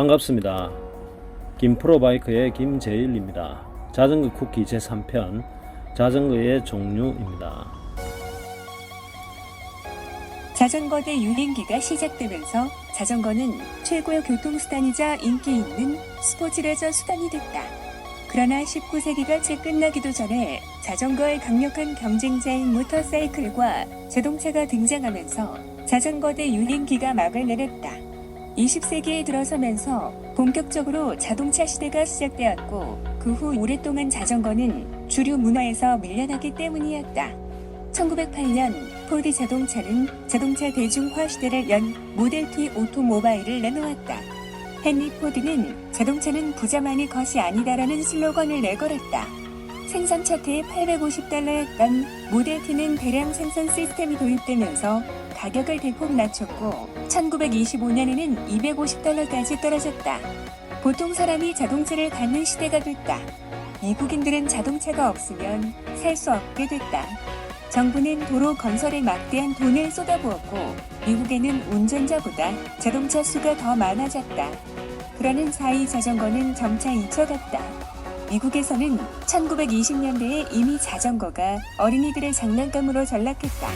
반갑습니다. 김프로바이크의 김재일입니다. 자전거 쿠키 제3편 자전거의 종류입니다. 자전거 대 유행기가 시작되면서 자전거는 최고의 교통수단이자 인기 있는 스포츠 레저 수단이 됐다. 그러나 19세기가 채 끝나기도 전에 자전거의 강력한 경쟁자인 모터사이클과 자동차가 등장하면서 자전거 대 유행기가 막을 내렸다. 20세기에 들어서면서 본격적으로 자동차 시대가 시작되었고 그 후 오랫동안 자전거는 주류 문화에서 밀려나기 때문이었다. 1908년 포드 자동차는 자동차 대중화 시대를 연 모델 T 오토모바일을 내놓았다. 헨리 포드는 자동차는 부자만이 것이 아니다라는 슬로건을 내걸었다. 생산 차트에 850달러였던 모델 T는 대량 생산 시스템이 도입되면서 가격을 대폭 낮췄고 1925년에는 250달러까지 떨어졌다. 보통 사람이 자동차를 갖는 시대가 됐다. 미국인들은 자동차가 없으면 살 수 없게 됐다. 정부는 도로 건설에 막대한 돈을 쏟아부었고 미국에는 운전자보다 자동차 수가 더 많아졌다. 그러는 사이 자전거는 점차 잊혀갔다. 미국에서는 1920년대에 이미 자전거가 어린이들의 장난감으로 전락했다.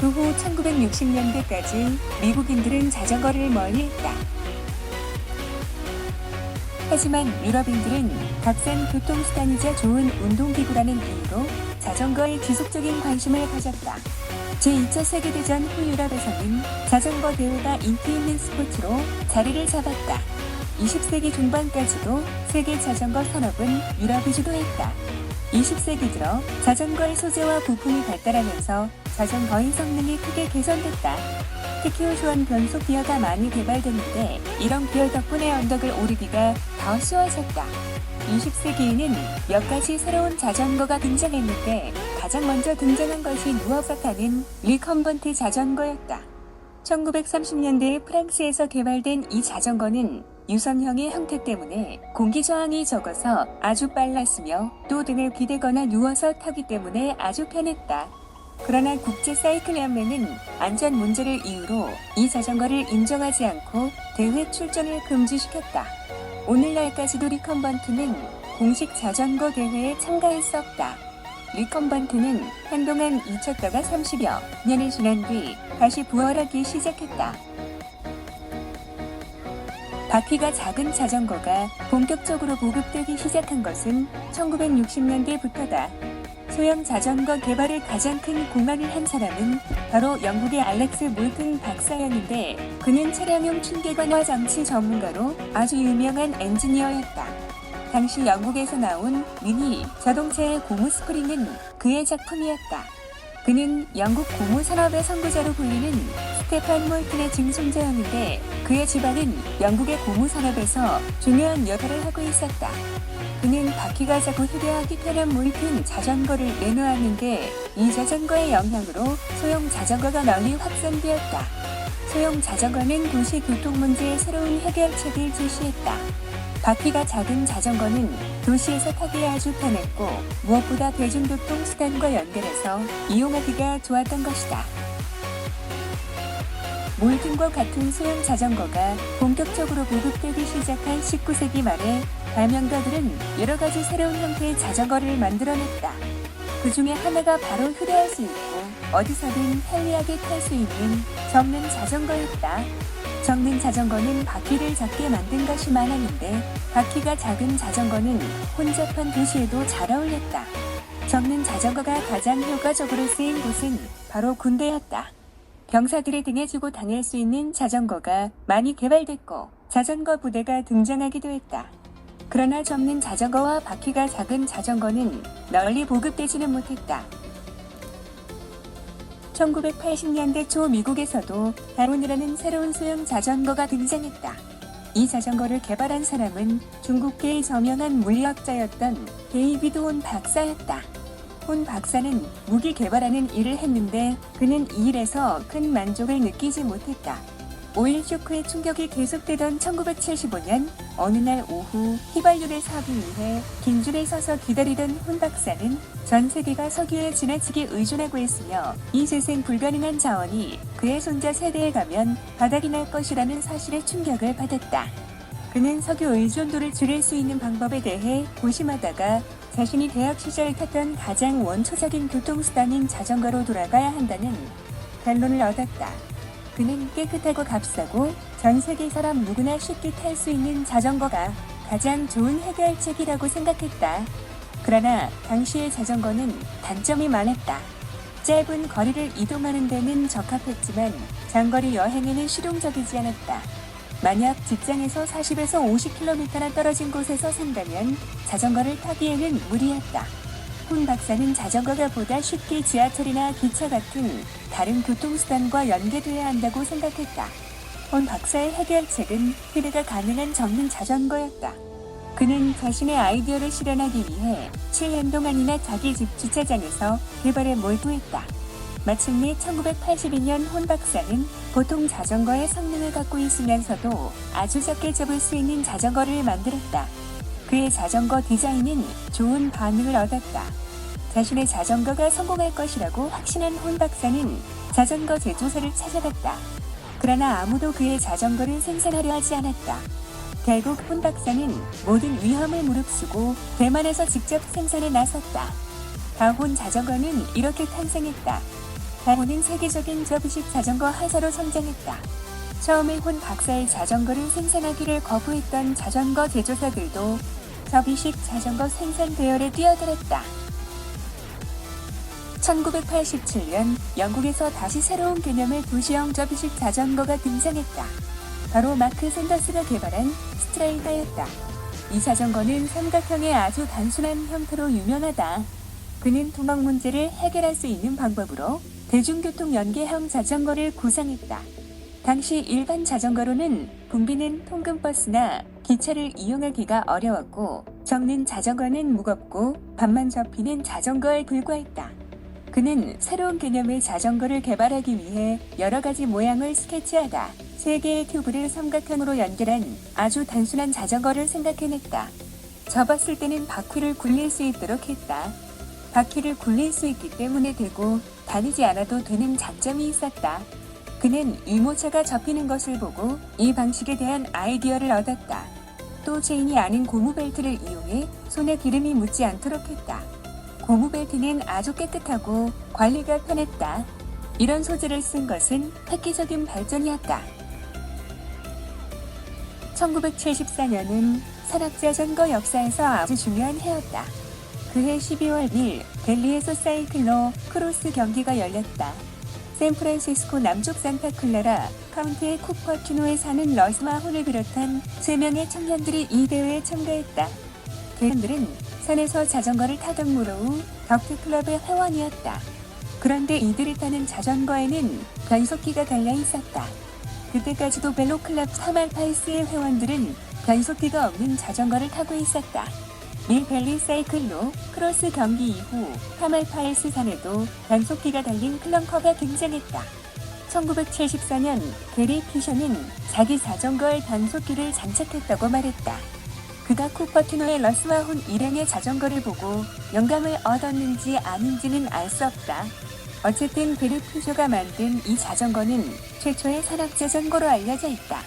그 후 1960년대까지 미국인들은 자전거를 멀리했다. 하지만 유럽인들은 값싼 교통수단이자 좋은 운동기구라는 이유로 자전거에 지속적인 관심을 가졌다. 제2차 세계대전 후 유럽에서는 자전거 대회가 인기 있는 스포츠로 자리를 잡았다. 20세기 중반까지도 세계 자전거 산업은 유럽이 주도했다. 20세기 들어 자전거의 소재와 부품이 발달하면서 자전거의 성능이 크게 개선됐다. 특히 호주원 변속 기어가 많이 개발됐는데 이런 기어 덕분에 언덕을 오르기가 더 쉬워졌다. 20세기에는 몇 가지 새로운 자전거가 등장했는데 가장 먼저 등장한 것이 누워서 타는 리컴번트 자전거였다. 1930년대에 프랑스에서 개발된 이 자전거는 유선형의 형태 때문에 공기 저항이 적어서 아주 빨랐으며 또 등을 기대거나 누워서 타기 때문에 아주 편했다. 그러나 국제 사이클 연맹은 안전 문제를 이유로 이 자전거를 인정하지 않고 대회 출전을 금지시켰다. 오늘날까지도 리컴번트는 공식 자전거 대회에 없다. 리컴번트는 한동안 잊혔다가 30여 년이 지난 뒤 다시 부활하기 시작했다. 바퀴가 작은 자전거가 본격적으로 보급되기 시작한 것은 1960년대부터다. 소형 자전거 개발에 가장 큰 공헌을 한 사람은 바로 영국의 알렉스 몰튼 박사였는데 그는 차량용 충계관화 장치 전문가로 아주 유명한 엔지니어였다. 당시 영국에서 나온 미니 자동차의 고무 스프링은 그의 작품이었다. 그는 영국 고무 산업의 선구자로 불리는 스테판 몰튼의 증손자였는데 그의 집안은 영국의 고무 산업에서 중요한 역할을 하고 있었다. 그는 바퀴가 작고 휴대하기 편한 몰튼 자전거를 내놓았는데 이 자전거의 영향으로 소형 자전거가 널리 확산되었다. 소형 자전거는 도시 교통 문제의 새로운 해결책을 제시했다. 바퀴가 작은 자전거는 도시에서 타기에 아주 편했고 무엇보다 대중교통 수단과 연결해서 이용하기가 좋았던 것이다. 몰튼과 같은 소형 자전거가 본격적으로 보급되기 시작한 19세기 말에 발명가들은 여러 가지 새로운 형태의 자전거를 만들어냈다. 그 중에 하나가 바로 휴대할 수 있고 어디서든 편리하게 탈 수 있는 접는 자전거였다. 접는 자전거는 바퀴를 작게 만든 것이 많았는데 바퀴가 작은 자전거는 혼잡한 도시에도 잘 어울렸다. 접는 자전거가 가장 효과적으로 쓰인 곳은 바로 군대였다. 병사들의 등에 지고 다닐 수 있는 자전거가 많이 개발됐고 자전거 부대가 등장하기도 했다. 그러나 접는 자전거와 바퀴가 작은 자전거는 널리 보급되지는 못했다. 1980년대 초 미국에서도 다론이라는 새로운 소형 자전거가 등장했다. 이 자전거를 개발한 사람은 중국계의 저명한 물리학자였던 데이비드 혼 박사였다. 혼 박사는 무기 개발하는 일을 했는데 그는 이 일에서 큰 만족을 느끼지 못했다. 오일 쇼크의 충격이 계속되던 1975년 어느 날 오후 휘발유를 사기 위해 긴 줄에 서서 기다리던 혼 박사는 전 세계가 석유에 지나치게 의존하고 있으며 이 재생 불가능한 자원이 그의 손자 세대에 가면 바닥이 날 것이라는 사실에 충격을 받았다. 그는 석유 의존도를 줄일 수 있는 방법에 대해 고심하다가 자신이 대학 시절 탔던 가장 원초적인 교통수단인 자전거로 돌아가야 한다는 결론을 얻었다. 그는 깨끗하고 값싸고 전 세계 사람 누구나 쉽게 탈 수 있는 자전거가 가장 좋은 해결책이라고 생각했다. 그러나 당시의 자전거는 단점이 많았다. 짧은 거리를 이동하는 데는 적합했지만 장거리 여행에는 실용적이지 않았다. 만약 직장에서 40에서 50km나 떨어진 곳에서 산다면 자전거를 타기에는 무리였다. 훈 박사는 자전거가 보다 쉽게 지하철이나 기차 같은 다른 교통수단과 연계돼야 한다고 생각했다. 훈 박사의 해결책은 휴대가 가능한 전문 자전거였다. 그는 자신의 아이디어를 실현하기 위해 7년 동안이나 자기 집 주차장에서 개발에 몰두했다. 마침내 1982년 혼 박사는 보통 자전거의 성능을 갖고 있으면서도 아주 작게 접을 수 있는 자전거를 만들었다. 그의 자전거 디자인은 좋은 반응을 얻었다. 자신의 자전거가 성공할 것이라고 확신한 혼 박사는 자전거 제조사를 찾아갔다. 그러나 아무도 그의 자전거를 생산하려 하지 않았다. 결국 혼 박사는 모든 위험을 무릅쓰고 대만에서 직접 생산에 나섰다. 다혼 자전거는 이렇게 탄생했다. 다혼은 세계적인 접이식 자전거 회사로 성장했다. 처음에 혼 박사의 자전거를 생산하기를 거부했던 자전거 제조사들도 접이식 자전거 생산 대열에 뛰어들었다. 1987년 영국에서 다시 새로운 개념의 도시형 접이식 자전거가 등장했다. 바로 마크 샌더스가 개발한 스트레이더였다. 이 자전거는 삼각형의 아주 단순한 형태로 유명하다. 그는 도망 문제를 해결할 수 있는 방법으로 대중교통 연계형 자전거를 구상했다. 당시 일반 자전거로는 붐비는 통근버스나 기차를 이용하기가 어려웠고 적는 자전거는 무겁고 반만 접히는 자전거에 불과했다. 그는 새로운 개념의 자전거를 개발하기 위해 여러 가지 모양을 스케치하다 세 개의 튜브를 삼각형으로 연결한 아주 단순한 자전거를 생각해냈다. 접었을 때는 바퀴를 굴릴 수 있도록 했다. 바퀴를 굴릴 수 있기 때문에 되고 다니지 않아도 되는 장점이 있었다. 그는 유모차가 접히는 것을 보고 이 방식에 대한 아이디어를 얻었다. 또 체인이 아닌 고무벨트를 이용해 손에 기름이 묻지 않도록 했다. 고무벨트는 아주 깨끗하고 관리가 편했다. 이런 소재를 쓴 것은 획기적인 발전이었다. 1974년은 산악자전거 역사에서 아주 중요한 해였다. 그해 12월 1일 델리에서 사이클로 크로스 경기가 열렸다. 샌프란시스코 남쪽 산타클라라 카운티의 쿠퍼티노에 사는 러스마 혼을 비롯한 3명의 청년들이 이 대회에 참가했다. 그들은 산에서 자전거를 타던 무로우 덕트클럽의 회원이었다. 그런데 이들이 타는 자전거에는 변속기가 달려 있었다. 그때까지도 벨로클럽 3알 파이스의 회원들은 변속기가 없는 자전거를 타고 있었다. 밀벨리 사이클로 크로스 경기 이후 하말 파이스 산에도 변속기가 달린 클런커가 등장했다. 1974년 게리 피셔는 자기 자전거에 변속기를 장착했다고 말했다. 그가 쿠퍼티노의 러스마혼 일행의 자전거를 보고 영감을 얻었는지 아닌지는 알 수 없다. 어쨌든 피셔가 만든 이 자전거는 최초의 산악 자전거로 알려져 있다.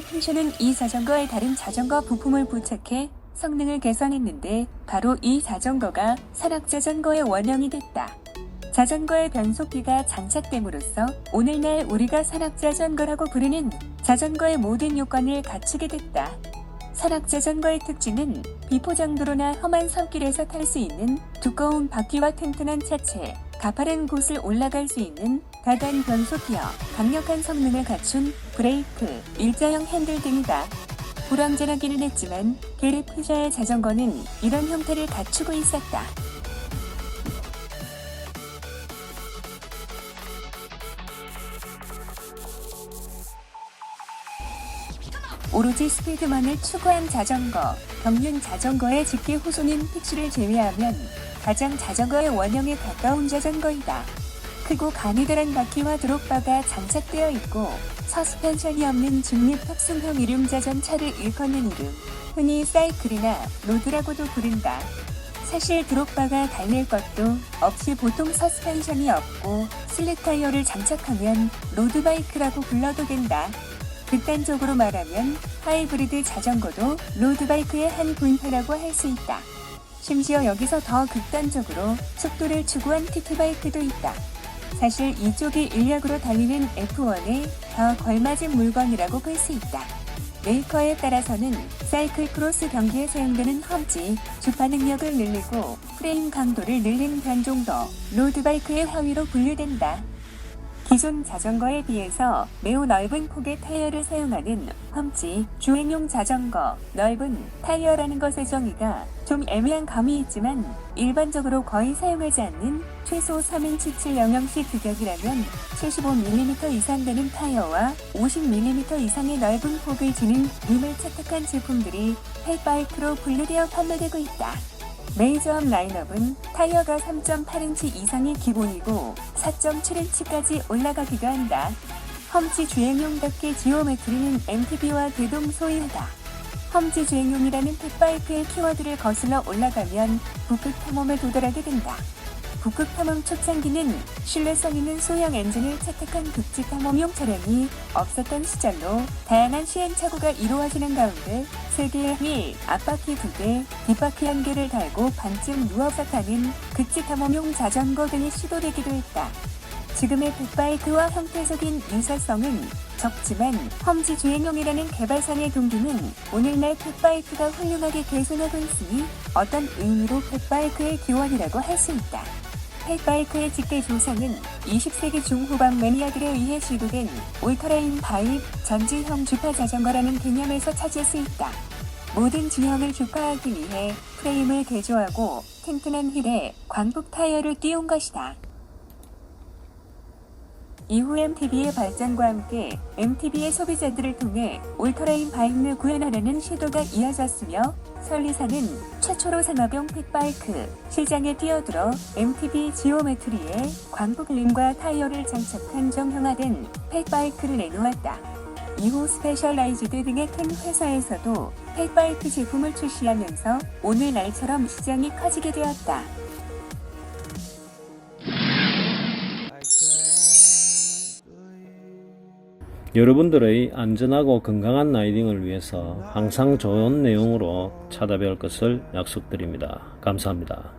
피셔는 이 자전거에 다른 자전거 부품을 부착해 성능을 개선했는데 바로 이 자전거가 산악 자전거의 원형이 됐다. 자전거의 변속기가 장착됨으로써 오늘날 우리가 산악 자전거라고 부르는 자전거의 모든 요건을 갖추게 됐다. 산악 자전거의 특징은 비포장도로나 험한 섬길에서 탈 수 있는 두꺼운 바퀴와 튼튼한 차체, 가파른 곳을 올라갈 수 있는 다단 변속기어, 강력한 성능을 갖춘 브레이크, 일자형 핸들 등이다. 불완전하기는 했지만 게리 피셔의 자전거는 이런 형태를 갖추고 있었다. 오로지 스피드만을 추구한 자전거, 경륜 자전거의 직계 후손인 픽시를 제외하면 가장 자전거의 원형에 가까운 자전거이다. 크고 가느다란 바퀴와 드롭바가 장착되어 있고 서스펜션이 없는 중립 탑승형 이름 자전차를 일컫는 이름, 흔히 사이클이나 로드라고도 부른다. 사실 드롭바가 달릴 것도 없이 보통 서스펜션이 없고 슬릭 타이어를 장착하면 로드바이크라고 불러도 된다. 극단적으로 말하면 하이브리드 자전거도 로드바이크의 한 분파라고 할 수 있다. 심지어 여기서 더 극단적으로 속도를 추구한 TT바이크도 있다. 사실 이쪽이 인력으로 달리는 F1에 더 걸맞은 물건이라고 볼 수 있다. 메이커에 따라서는 사이클 크로스 경기에 사용되는 험지, 주파 능력을 늘리고 프레임 강도를 늘린 변종도 로드바이크의 하위로 분류된다. 기존 자전거에 비해서 매우 넓은 폭의 타이어를 사용하는 험지, 주행용 자전거, 넓은 타이어라는 것의 정의가 좀 애매한 감이 있지만 일반적으로 거의 사용하지 않는 최소 3인치 700시 규격이라면 75mm 이상 되는 타이어와 50mm 이상의 넓은 폭을 지닌 림을 채택한 제품들이 헬바이크로 분류되어 판매되고 있다. 메이저업 라인업은 타이어가 3.8인치 이상이 기본이고 4.7인치까지 올라가기도 한다. 험지 주행용답게 지오메트리는 MTB와 대동소이하다. 험지 주행용이라는 팩바이크의 키워드를 거슬러 올라가면 북극 탐험에 도달하게 된다. 북극 탐험 초창기는 신뢰성 있는 소형 엔진을 채택한 극지 탐험용 차량이 없었던 시절로 다양한 시행착오가 이루어지는 가운데 세계의 휠, 앞바퀴 2개, 뒷바퀴 1개를 달고 반쯤 누워서 타는 극지 탐험용 자전거 등이 시도되기도 했다. 지금의 빅바이크와 형태적인 유사성은 적지만 험지 주행용이라는 개발상의 동기는 오늘날 빅바이크가 훌륭하게 개선하고 있으니 어떤 의미로 빅바이크의 기원이라고 할 수 있다. 팩바이크의 직대 조상은 20세기 중후반 매니아들에 의해 시도된 울트라인 바입 전지형 주파 자전거라는 개념에서 찾을 수 있다. 모든 지형을 주파하기 위해 프레임을 개조하고 튼튼한 휠에 광폭 타이어를 띄운 것이다. 이후 MTB의 발전과 함께 MTB의 소비자들을 통해 울트라인 바이크를 구현하려는 시도가 이어졌으며 설리사는 최초로 산업용 팩바이크 시장에 뛰어들어 MTB 지오메트리에 광폭 림과 타이어를 장착한 정형화된 팩바이크를 내놓았다. 이후 스페셜라이즈드 등의 큰 회사에서도 팩바이크 제품을 출시하면서 오늘날처럼 시장이 커지게 되었다. 여러분들의 안전하고 건강한 라이딩을 위해서 항상 좋은 내용으로 찾아뵐 것을 약속드립니다. 감사합니다.